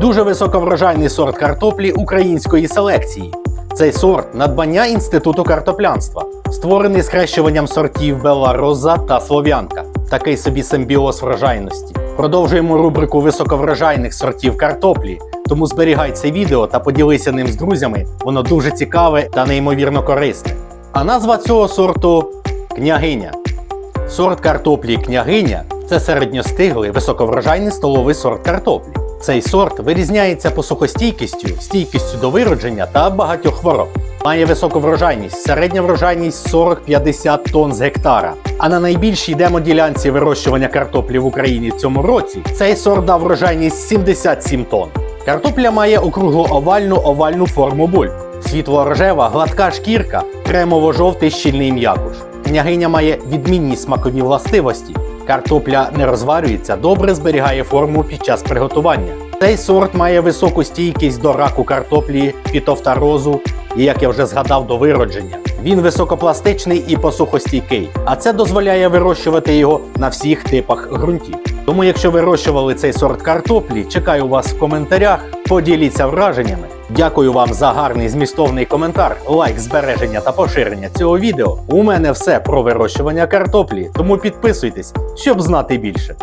Дуже високоврожайний сорт картоплі української селекції. Цей сорт надбання інституту картоплянства, створений схрещуванням сортів Белла Роза та Слов'янка. Такий собі симбіоз врожайності. Продовжуємо рубрику високоврожайних сортів картоплі. Тому зберігай це відео та поділися ним з друзями. Воно дуже цікаве та неймовірно корисне. А назва цього сорту княгиня. Сорт картоплі княгиня це середньостиглий високоврожайний столовий сорт картоплі. Цей сорт вирізняється посухостійкістю, стійкістю до виродження та багатьох хвороб. Має високу врожайність, середня врожайність 40-50 тонн з гектара. А на найбільшій демоділянці вирощування картоплі в Україні в цьому році цей сорт дав врожайність 77 тонн. Картопля має округло-овальну овальну форму бульб. Світло-рожева, гладка шкірка, кремово-жовтий щільний м'якуш. Княгиня має відмінні смакові властивості. Картопля не розварюється, добре зберігає форму під час приготування. Цей сорт має високу стійкість до раку картоплі, фітофтарозу і, як я вже згадав, до виродження. Він високопластичний і посухостійкий, а це дозволяє вирощувати його на всіх типах ґрунтів. Тому, якщо вирощували цей сорт картоплі, чекаю вас в коментарях. Поділіться враженнями. Дякую вам за гарний змістовний коментар, лайк, збереження та поширення цього відео. У мене все про вирощування картоплі, тому підписуйтесь, щоб знати більше.